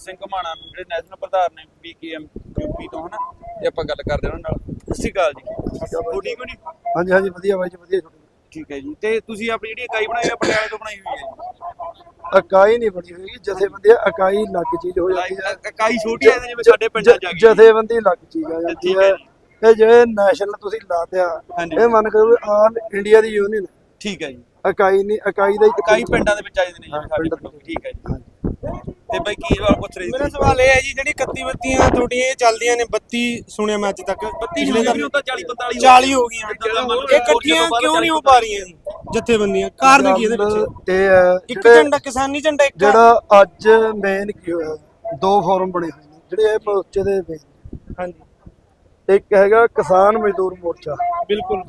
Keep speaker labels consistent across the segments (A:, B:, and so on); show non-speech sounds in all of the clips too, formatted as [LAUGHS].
A: ਜਗਜੀਤ ਸਿੰਘ ਘਮਾਣਾ ਜਿਹੜੇ ਨੈਸ਼ਨਲ ਪ੍ਰਧਾਨ ਨੇ ਬੀਕੇਐਮ ਯੂਪੀ ਤੋਂ ਹਨਾ? ਤੇ ਆਪਾਂ ਗੱਲ ਕਰਦੇ ਹਾਂ ਉਹਨਾਂ ਨਾਲ। ਸਤਿ ਸ਼੍ਰੀ ਅਕਾਲ ਜੀ। ਹੋ ਠੀਕ ਹੋ ਜੀ?
B: ਹਾਂਜੀ ਹਾਂਜੀ ਵਧੀਆ ਬਾਈ ਜੀ ਵਧੀਆ
A: ਠੀਕ ਹੈ ਜੀ। ਤੇ ਤੁਸੀਂ ਆਪਣੀ ਜਿਹੜੀ ਇਕਾਈ ਬਣਾਈ ਹੈ ਪਟਿਆਲੇ ਤੋਂ ਬਣਾਈ ਹੋਈ ਹੈ
B: ਇਕਾਈ ਨਹੀਂ ਬਣੀ ਹੋਈ ਜਥੇਬੰਦੀ ਇਕਾਈ ਲੱਗ ਚੀਜ਼ ਹੋ ਜਾਂਦੀ ਹੈ।
A: ਇਕਾਈ ਛੋਟੀ ਹੈ ਜਿਵੇਂ ਸਾਡੇ ਪਿੰਡਾਂ ਚ ਆ ਗਈ
B: ਜਥੇਬੰਦੀ ਲੱਗ ਚੀਜ਼ ਆ ਜਾਂਦੀ
A: ਹੈ
B: ਇਹ ਜਿਹੜੇ ਨੈਸ਼ਨਲ ਤੁਸੀਂ ਲਾਤਿਆ। ਇਹ ਮੰਨ ਕੇ ਆਲ ਇੰਡੀਆ ਦੀ ਯੂਨੀਅਨ
A: ਠੀਕ ਹੈ ਜੀ।
B: ਇਕਾਈ ਨਹੀਂ ਇਕਾਈ ਦਾ ਇੱਕ
A: ਇਕਾਈ ਪਿੰਡਾਂ ਦੇ ਵਿੱਚ ਆ ਜਾਂਦੇ ਨੇ ਠੀਕ ਹੈ ਜੀ। ਤੇ ਬਾਈ ਕੀ ਸਵਾਲ ਪੁੱਛ ਰਹੇ
C: ਮੇਰਾ ਸਵਾਲ ਇਹ ਹੈ ਜੀ ਜਿਹੜੀ 31 ਬੱਤੀਆਂ ਤੁਹਾਡੀਆਂ ਇਹ ਚੱਲਦੀਆਂ ਨੇ 32 ਸੁਣਿਆ ਮੈਂ ਅੱਜ ਤੱਕ?
A: 32
C: ਪਿਛਲੇ
A: ਨਹੀਂ ਤਾਂ 40 45
C: 40 ਹੋ ਗਈਆਂ।
A: ਜਿੱਦਾਂ ਮੰਨ ਲਓ
C: ਇਹ ਇਕੱਠੀਆਂ ਕਿਉਂ ਨਹੀਂ ਹੋ ਪਾ ਰਹੀਆਂ ਜੀ? ਜਥੇਬੰਦੀਆਂ ਕਾਰਨ ਕੀ ਇਹਦੇ ਪਿੱਛੇ?
B: ਹੈ
C: ਇੱਕ ਝੰਡਾ ਕਿਸਾਨੀ ਝੰਡਾ ਇੱਕ
B: ਜਿਹੜਾ ਅੱਜ ਮੇਨ ਕੀ ਹੋਇਆ ਦੋ ਫੋਰਮ ਬਣੇ ਹੋਏ ਨੇ ਜਿਹੜੇ ਇਹ ਮੋਰਚੇ ਦੇ
C: ਹਾਂਜੀ।
B: ਇੱਕ ਹੈਗਾ ਕਿਸਾਨ ਮਜ਼ਦੂਰ ਮੋਰਚਾ।
C: ਬਿਲਕੁਲ।